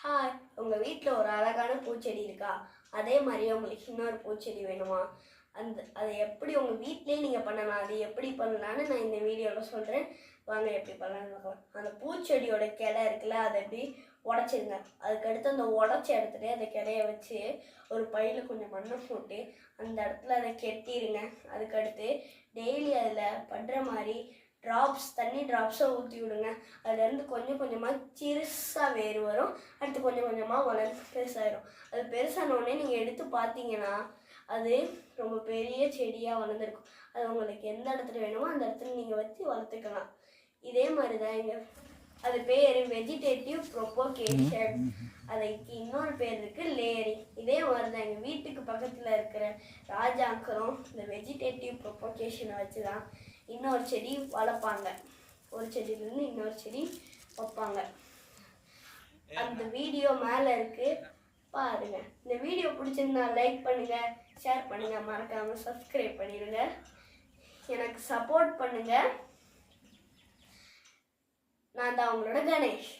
Hi உங்கள் வீட்டில் ஒரு அழகான பூச்செடி இருக்கா? அதே மாதிரி உங்களுக்கு இன்னொரு பூச்செடி வேணுமா? அந்த அதை எப்படி உங்கள் வீட்டிலேயே நீங்கள் பண்ணலாம்? அது எப்படி பண்ணலான்னு நான் இந்த வீடியோவில் சொல்கிறேன் வாங்க எப்படி பண்ணலாம்னு பார்க்கலாம். அந்த பூச்செடியோட கிளை இருக்குல்ல அதை எப்படி உடச்சிருங்க. அதுக்கடுத்து அந்த உடச்ச இடத்துல அந்த கிளைய வச்சு ஒரு பையில் கொஞ்சம் மண்ணை போட்டு அந்த இடத்துல அதை கெட்டிடுங்க அதுக்கடுத்து டெய்லி அதில் பண்ணுற மாதிரி ட்ராப்ஸ் தண்ணி ட்ராப்ஸை ஊற்றி விடுங்க. அதுலேருந்து கொஞ்சம் கொஞ்சமாக சிறுசாக வேர் வரும். அடுத்து கொஞ்சம் கொஞ்சமாக வளர்ந்து பெருசாயிடும் அது பெருசான உடனே நீங்கள் எடுத்து பார்த்தீங்கன்னா அது ரொம்ப பெரிய செடியாக வளர்ந்துருக்கும். அது உங்களுக்கு எந்த இடத்துல வேணுமோ அந்த இடத்துல நீங்கள் வச்சு வளர்த்துக்கலாம். இதே மாதிரி தான் இங்கே. அது பேர் வெஜிடேட்டிவ் ப்ரொபோகேஷன் அதுக்கு இன்னொரு பேர் இருக்கு லேயரி இதே மாதிரி தான் எங்கள் வீட்டுக்கு பக்கத்தில் இருக்கிற ராஜாக்கரும் இந்த வெஜிடேட்டிவ் ப்ரொபோகேஷனை வச்சு தான் இன்னொரு செடி வளர்ப்பாங்க. ஒரு செடியிலேருந்து இன்னொரு செடி வைப்பாங்க. அந்த வீடியோ மேலே இருக்கு. பாருங்க. இந்த வீடியோ பிடிச்சிருந்தா லைக் பண்ணுங்க ஷேர் பண்ணுங்க. மறக்காம சப்ஸ்கிரைப் பண்ணிடுங்க எனக்கு சப்போர்ட் பண்ணுங்க. நான் தான் உங்களோட கணேஷ்.